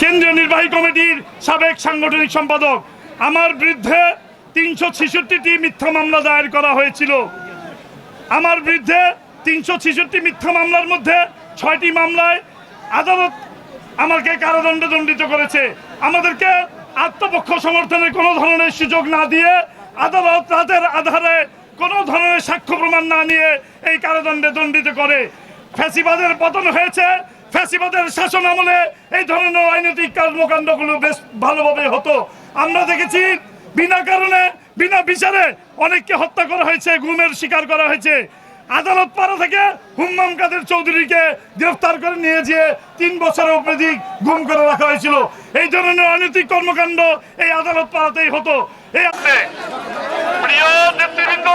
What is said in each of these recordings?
কেন্দ্রীয় নির্বাহী কমিটির সাবেক সাংগঠনিক সম্পাদক। আমার বিরুদ্ধে তিনশো ছেষট্টিটি মিথ্যা মামলা দায়ের করা হয়েছিল। আমার বিরুদ্ধে তিনশো ছেষট্টি মিথ্যা মামলার মধ্যে ছয়টি মামলায় আদালত আমাকে কারাদণ্ডে দণ্ডিত করেছে। আমাদেরকে আত্মপক্ষ সমর্থনের কোনো ধরনের সুযোগ না দিয়ে আদালত রাতের আধারে কোনো ধরনের সাক্ষ্য প্রমাণ না নিয়ে এই কারাদণ্ডে দণ্ডিত করে। ফ্যাসিবাদের পতন হয়েছে ফ্যাসিবাদের শাসন আমলে এই ধরনের অনৈতিক কর্মকাণ্ডগুলো বেশ ভালোভাবে হতো। আমরা দেখেছি, বিনা কারণে, বিনা বিচারে অনেককে হত্যা করা হয়েছে, গুমের শিকার করা হয়েছে। আদালত পাড়া থেকে হুম্মাম কাদের চৌধুরীকে গ্রেফতার করে নিয়ে যেয়ে তিন বছরের অধিক গুম করে রাখা হয়েছিল। এই ধরনের অনৈতিক কর্মকাণ্ড এই আদালত পাড়াতেই হতো। এই প্রিয় নেতৃবৃন্দ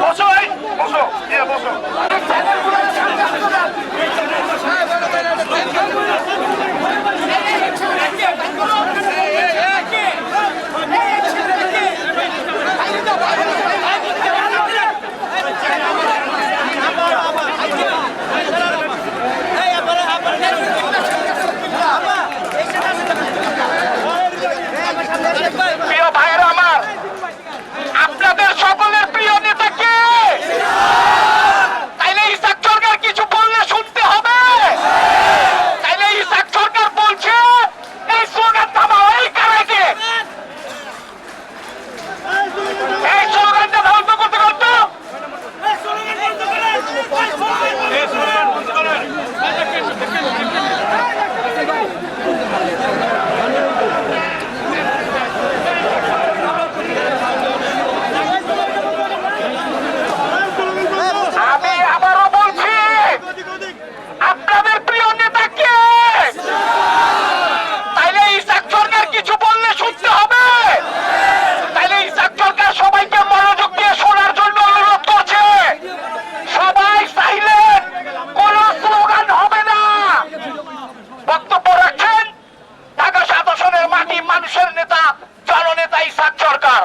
বসো এই বসো এ বসো। মানুষের নেতা জননেতা ইসাক সরকার।